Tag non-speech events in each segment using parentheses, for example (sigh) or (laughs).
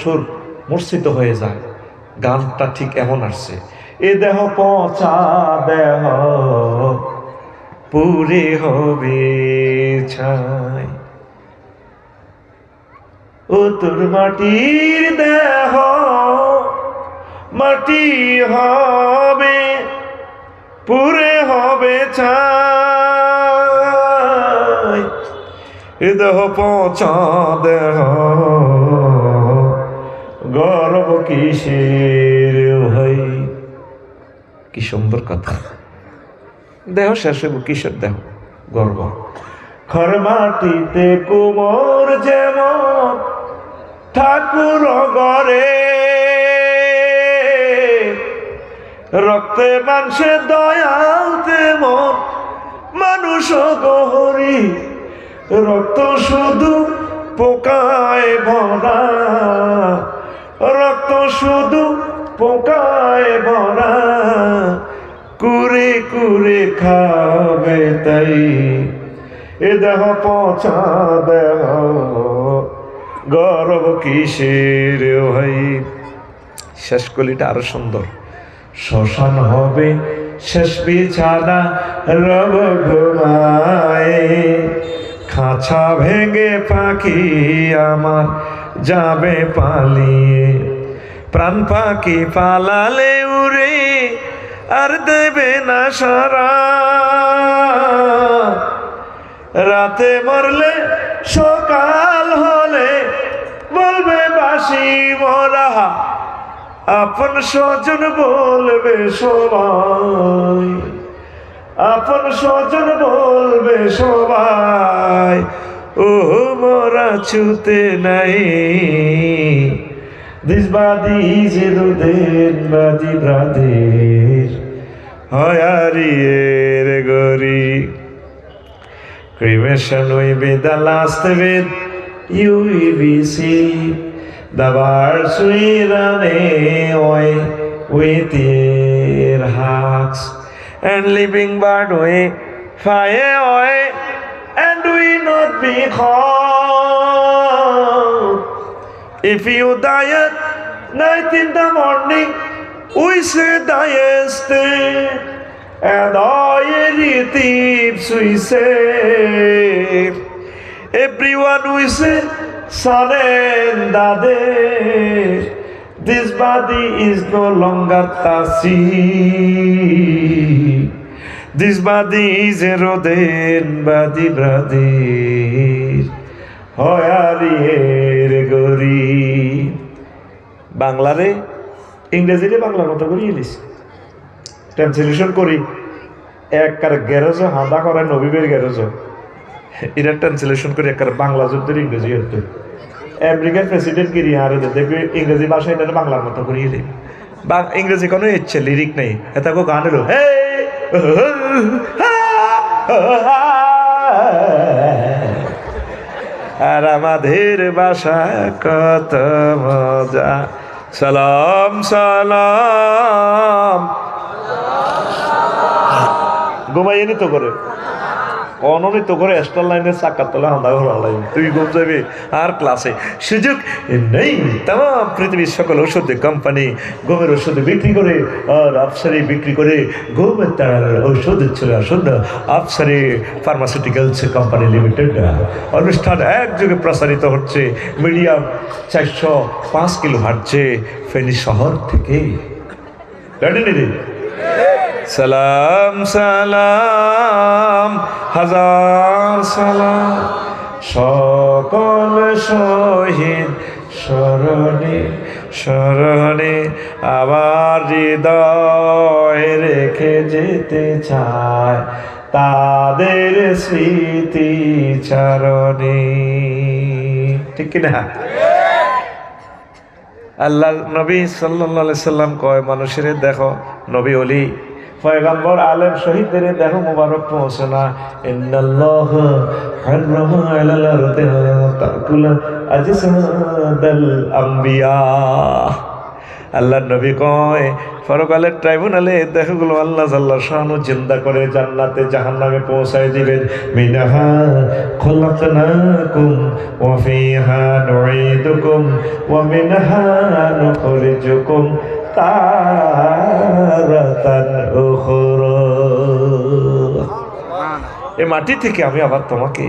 সুর মূর্ছিত হয়ে যায়। গানটা ঠিক এমন আসছে, এ দেহ পচা দেহ, পুরে হবে ছাই। ও তোর মাটির দেহ, মাটি হবে, পুরে হবে ছাই। এ দেহ পচা দেহ গর্ব কিসের ভাই? কি সুন্দর কথা। দেহ শেষ হইব, কিসের দেহ? গর্ব। খর মাটিতে কুমোর যেমন ঠাকুর গড়ে। রক্তে মাংসে দয়াল তেমন মানুষ গহরি। রক্ত শুধু পোকায় ভরা। রক্ত শুধু পোকায় ভরা। কুরে কুরে খাবে তাই। এ দেহ পচা দেহ, গর্ব কিসের ভাই? শেষ কলিটা আরও সুন্দর। শোষণ হবে, শেষ বিছানা রব ঘুমায়। খাঁচা ভেঙে পাখি আমার যাবে পালিয়ে। প্রাণ পাখি পালালে উড়ে আর দেবে না সারা। রাতে মরলে সকাল হলে বলবে বাসি মরা আপন স্বজন বলবে সবাই। আপন স্বজন বলবে সবাই। ও মোরা ছুতে নাই দিস বাদি যে দুদের বাদি ব্রাদের হয়ারিয়ের গরি will be see the birds will run away with their hearts and living bird way fly away not be caught if you die at night in the morning we say diest and all thieves we say everyone we say son and this body is no longer tasi a roden body brother হয়ারিয়ের গরি বাংলারে, ইংরেজিতে বাংলার মতো করি Alice translation করি। একবার garage হাঁদা করে নবীবের garage. এটা translation করি একবার বাংলা যুদ্ধের ইংরেজি হতো আমেরিকার প্রেসিডেন্ট গিরি আর দেখবে ইংরেজি ভাষা এটা বাংলার মতো করিয়ে দিই বা ইংরেজি কোনো ইচ্ছে লিরিক নেই। গো গান এলো হে (laughs) আর আমাদের বাসা কত মজা। সালাম সালাম। ঘুমাইনি তো করে অননিত করে স্টার লাইনে চাকার তলে হাঁদা ঘর লাইন তুই ঘুম যাবি আর ক্লাসে সুযোগ নেই। তাম পৃথিবীর সকল ওষুধ কোম্পানি ঘুমের ওষুধ বিক্রি করে, আর আফসারি বিক্রি করে ঘুমের তার ঔষধ ছিল ওষুধ আফসারি ফার্মাসিউটিক্যালস কোম্পানি লিমিটেড অনুষ্ঠান একযোগে প্রসারিত হচ্ছে। মিডিয়াম চারশো পাঁচ কিলো হাঁটছে ফেনী শহর থেকে। রেডি সালাম সালাম, হাজার সালাম। সকল শহীদ স্মরণে স্মরণে আবার হৃদয় রেখে যেতে চায় তাদের স্মৃতি চারণে। ঠিক কিনা আল্লাহ নবী সাল্লাহ সাল্লাম কয়, মানুষের দেখো, নবী অলি পয়গম্বর আলেম শহীদদের দেখো মোবারক পৌঁছে না। ইন্নাল্লাহ হাররামা আলাল আরদি তাকুলা আজসাদাল আম্বিয়া। আল্লাহ নবী কয়, পরকালের ট্রাইব্যুনালে দেহগুলো আল্লাহ জাল্লাহ শাহানু জিন্দা করে জান্নাতে জাহান্নামে পৌঁছায় দিবেন। মিনাহা খলাকনাকুম ওয়া ফিহা নুঈদুকুম ওয়া মিনহা নুখরিজুকুম। এই মাটি থেকে আমি আবার তোমাকে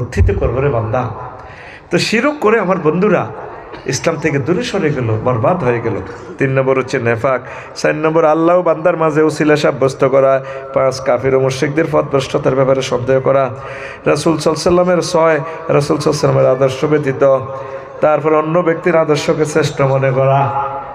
উত্থিত করব রে বান্দা। তো শিরক করে আমার বন্ধুরা ইসলাম থেকে দূরে সরে গেল, বরবাদ হয়ে গেল। তিন নম্বর হচ্ছে নেফাক, চার নম্বর আল্লাহ বান্দার মাঝে উসিলা সাব্যস্ত করা, পাঁচ কাফির ও মুর্শিকদের পথভ্রষ্টতার ব্যাপারে সন্দেহ করা। রাসুল সাল্লামের ছয় রাসুল সাল্লামের আদর্শ ব্যতীত, তারপর অন্য ব্যক্তির আদর্শকে শ্রেষ্ঠ মনে করা।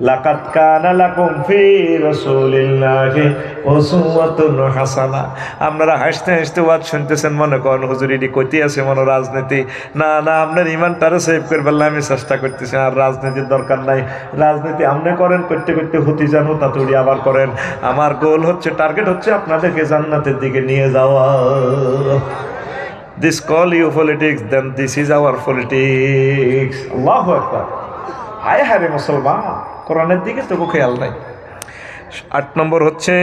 লাকাত কানা লাকুম ফি রাসূলিল্লাহি উসওয়াতুন হাসানা। আপনারা হাসতে হাসতে ওয়াজ শুনতেছেন, মনে করেন হুজুর এটি কইতে আছে মনে রাজনীতি। না না, আপনার ইমানটারে সেভ করে ফেললে আমি চেষ্টা করতেছি, আর রাজনীতির দরকার নাই। রাজনীতি আপনি করেন, করতে করতে হতি জানো তাতুড়ি আবার করেন। আমার গোল হচ্ছে টার্গেট হচ্ছে আপনাদেরকে জান্নাতের দিকে নিয়ে যাওয়া। This call you politics then this is our politics আল্লাহ আকবার। হায় হায় মুসলমান। কোরআনের দিকে তবু খেয়াল নাই। আট নম্বর হচ্ছে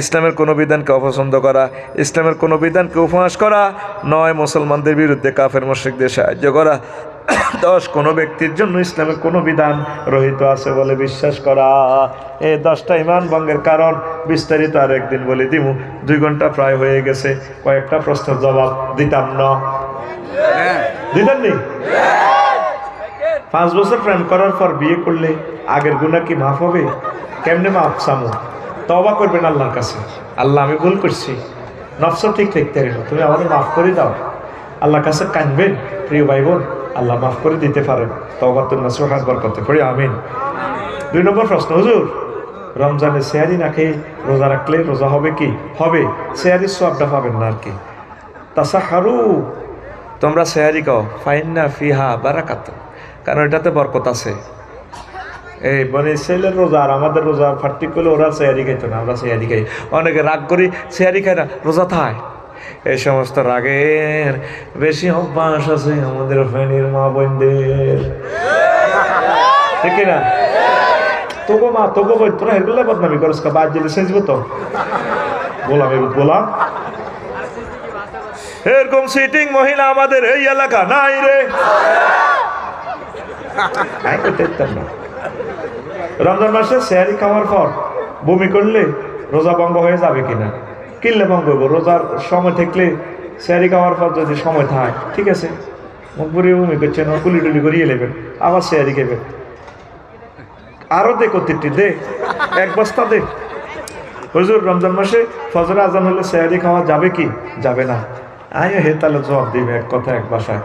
ইসলামের কোনো বিধানকে অপছন্দ করা ইসলামের কোনো বিধানকে উপহাস করা নয় মুসলমানদের বিরুদ্ধে কাফের মুশরিকদের সাহায্য করা দশ কোনো ব্যক্তির জন্য ইসলামের কোনো বিধান রহিত আছে বলে বিশ্বাস করা। এ দশটা ইমান ভঙ্গের কারণ বিস্তারিত আর একদিন বলে দিমু। দুই ঘণ্টা প্রায় হয়ে গেছে কয়েকটা প্রশ্নের জবাব দিতাম না। দিতেন নি পাঁচ বছর প্রেম করার পর বিয়ে করলে আগের গুণা কি মাফ হবে? কেমনে মাফ সামু তবা করবেন আল্লাহর কাছে। আল্লাহ, আমি ভুল করছি। নফস ঠিক থাকতে পারি তুমি আমাদের মাফ করে দাও। আল্লাহর কাছে কানবেন প্রিয় ভাই বোন আল্লাহ মাফ করে দিতে পারেন। তবা তো নসরহাত করতে পারি আমিন। দুই নম্বর প্রশ্ন, হুজুর, রমজানে সেয়ারি না খেয়ে রোজা রাখলে রোজা হবে কি? হবে। সেয়ারির সবটা পাবেন না আর কি। তাসা হারু তোমরা সেহারি খাও। ফাইন্না ফিহা বারাকাত কারণ এটাতে বরকত আছে। এই মানে ছেলের রোজা আর আমাদের রোজা ফার্টি করলে ওরা সেহারি খাইতো না, আমরা চেয়ারি খাই। অনেকে রাগ করি সেহারি খাই না, রোজা থায়। এই সমস্ত রাগের বেশি অভ্যাস আছে আমাদের ফ্যানির মা বোনদের। ঠিক না? তোকে মা তোকে বই তোরা হেগুলো বদনামি করস কা, বাদ দিলে সেজবো তো। বললাম এবার বললাম এরকম সিটিং মহিলা আমাদের এই এলাকা নাই রে। (laughs) রমজান মাসে স্যারি খাওয়ার পর বমি করলে রোজা ভঙ্গ হয়ে যাবে কিনা? কিনলে ভঙ্গ হইব। রোজার সময় থাকলে স্যারি খাওয়ার পর যদি সময় থাকে, ঠিক আছে? মুখ বুড়িয়ে বমি করছেন কুলি টুলি করিয়ে নেবেন, আবার স্যারি খেবেন আরও দে কতিটি, দে, এক বস্তা দে। হুজুর, রমজান মাসে ফজর আজান হলে স্যারি খাওয়া যাবে কি? যাবে না। আয় হে তাহলে জবাব দিবে এক কথা, এক বাসায়